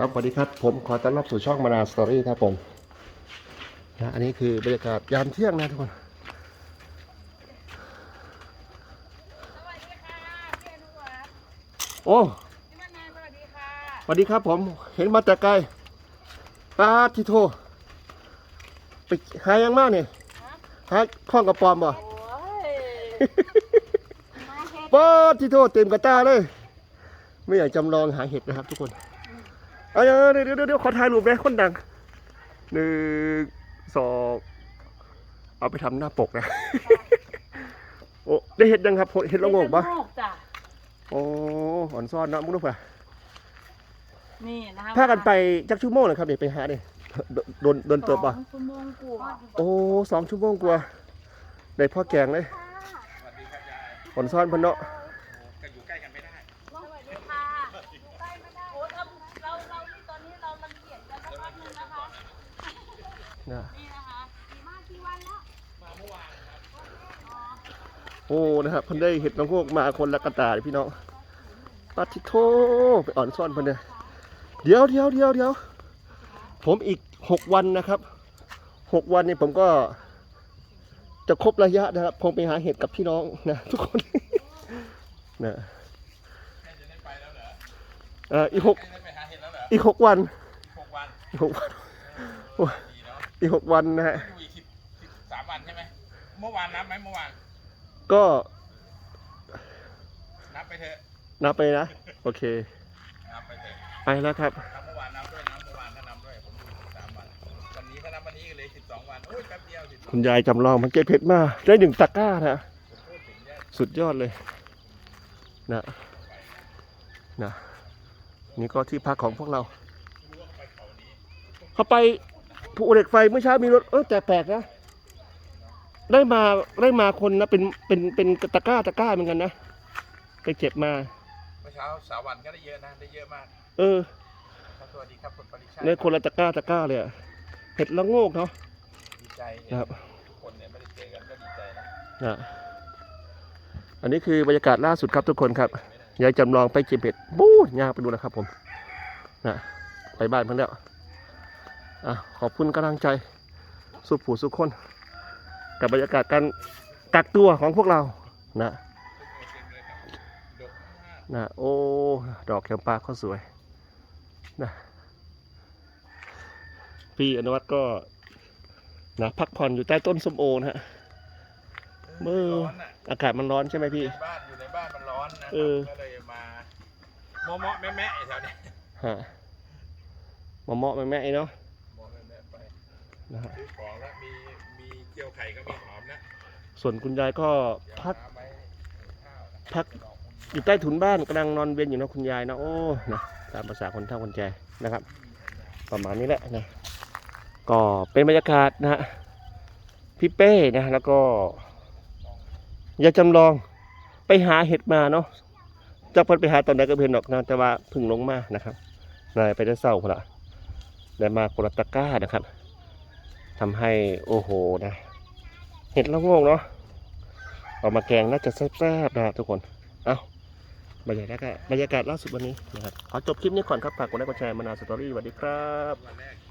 ครับสวัสดีครับ ผมขอต้อนรับสู่ช่องมานาสตอรี่ครับผมนะอันนี้คือบรรยากาศยามเที่ยงนะทุกคนสวัสดีค่ะพี่อนุวัฒน์โอ้พี่มานายสวัสดีค่ะสวัสดีครับผม เห็นมาแต่ไกลปาทิโทไปหายังมากเนี่ยหาข้องกระปอมบ่โอ้ยมาเฮ็ดปาทิโทเต็มกระตาเลย ไม่อยากจำลองหาเห็ดนะครับทุกคน เอาเดี๋ยวเดี๋ยวเดี๋ยวเดี๋ยวขอถ่ายรูปเลยคนดังหนึ่งสองเอาไปทำหน้าปกนะ โอ้ได้เห็ดยังครับเห็ดละโงกปะเฮ็ดลโงกจ้ะโอ้อ่อนซ่อนเนาะมึงดูป่ะนี่นะคะพากันไปจักชั่วโมงเลยครับเดี๋ยวไปหาเนี่ยโดนโดนเติบป่ะสองชั่วโมงกว่าโอ้สองชั่วโมงกว่าได้พ่อแกงเลยอ่อนซ่อนเพันเนาะ สวัสดีค่ะอยู่ใกล้ไม่ได้โอ้ทำเราเรานี่ตอนนี้เราลังเกียจกันสักพักหนึงนะคะ นะนี่นะคะมากี่วันแล้วโอ้นะครับเพิ่นได้เห็ดน้องโคกมาคนละกระตาเลยพี่น้องปาทิโทไปอ่อนซ่อนเพิ่นเนี่ยเดี๋ยวเดี๋ยวเดี๋ยวเดี๋ยวผมอีกหกวันนะครับหกวันนี่ผมก็จะครบระยะนะครับผมไปหาเห็ดกับพี่น้องนะทุกคนนะเอ่ออีกหกได้ไปหาเห็ดแล้วเหรออีกหกวันหกวันอีกหกวันโอ้ยดีเนาะอีกหกวันนะฮะ อยู่อีกสิบสิบสามวันใช่ไหมเมื่อวานนับไหมเมื่อวานก็นับไปเถอะนับไปนะ โอเค นับไปเถอะไปแล้วครับ นับเมื่อวานนับด้วยนับเมื่อวานก็นับด้วยผมอยู่สิบสามวันวันนี้ก็นับวันนี้ก็เลยสิบสองวันโอ้ยแป๊บเดียวสิบคุณยายจำลองมันเก็บเพชรมา ได้หนึ่งตะกร้านะพูดถึงเนี่ยสุดยอดเลยนะนะนี่ก็ที่พักของพวกเรา เขาไป ภูเหล็กไฟเมื่อเช้ามีรถเออแต่แปลกนะได้มาได้มาคนนะเป็นเป็นเป็นตะกร้าตะกร้าเหมือนกันนะไปเก็บมาเมื่อเช้าสาววันก็ได้เยอะนะได้เยอะมาก เออครับสวัสดีครับคุณปริชาในคนละตะกร้าตะกร้าเลยอะเห็ดละโงกเนาะดีใจเห็นนะครับทุกคนเนี่ยไม่ได้เจอกันก็ดีใจนะนะอันนี้คือบรรยากาศล่าสุดครับทุกคนครับยายจำลองไปเก็บเห็ดบู๊ยากไปดูนะครับผมนะไปบ้านเพิ่นแล้ว อะขอบคุณกำลังใจสุขผู้สุขคน กับบรรยากาศการกักตัวของพวกเรานะนะโอ้ดอกแคมปาเขาสวยนะพี่อนุวัฒน์ก็นะพักผ่อนอยู่ใต้ต้นส้มโอนะฮะมือร้อนอะอากาศมันร้อนใช่ไหมพี่ในบ้านอยู่ในบ้านมันร้อนนะคเอรับอก็เลยมาเมาะๆแม่ๆแถวเนี้ยฮะมาเหมาะไหมแม่ไอ้เนาะเมาะแม่ๆไป นะฮะซื้อของแล้วมีมีเจียวไข่ก็มีหอมนะส่วนคุณยายก็เดี๋ยวพักน้ำไว้ข้าวนะพักอยู่ใต้ถุนบ้านกำลังนอนเวียนอยู่นะคุณยายนะโอ้นะตามภาษาคนเฒ่าคนแก่นะครับ ประมาณนี้แหละนะก็เป็นบรรยากาศนะฮะพี่เป้นะแล้วก็ยายจำลองไปหาเห็ดมาเนาะจะเพิ่นไปหาตอนไหนก็เพิ่นดอกนะแต่ว่าเพึ่งลงมานะครับนายไปได้เศร้าพนละได้มาคนละตะกร้านะครับ ทำให้โอ้โหนะ เห็ดละโงกเนาะเอามาแกงน่าจะแซ่บๆนะครับทุกคนเอาบรรยากาศบรรยากาศล่าสุดวันนี้นะครับขอจบคลิปนี้ก่อนครับฝากกดไลค์กดแชร์มานาสตอรี่สวัสดีครับ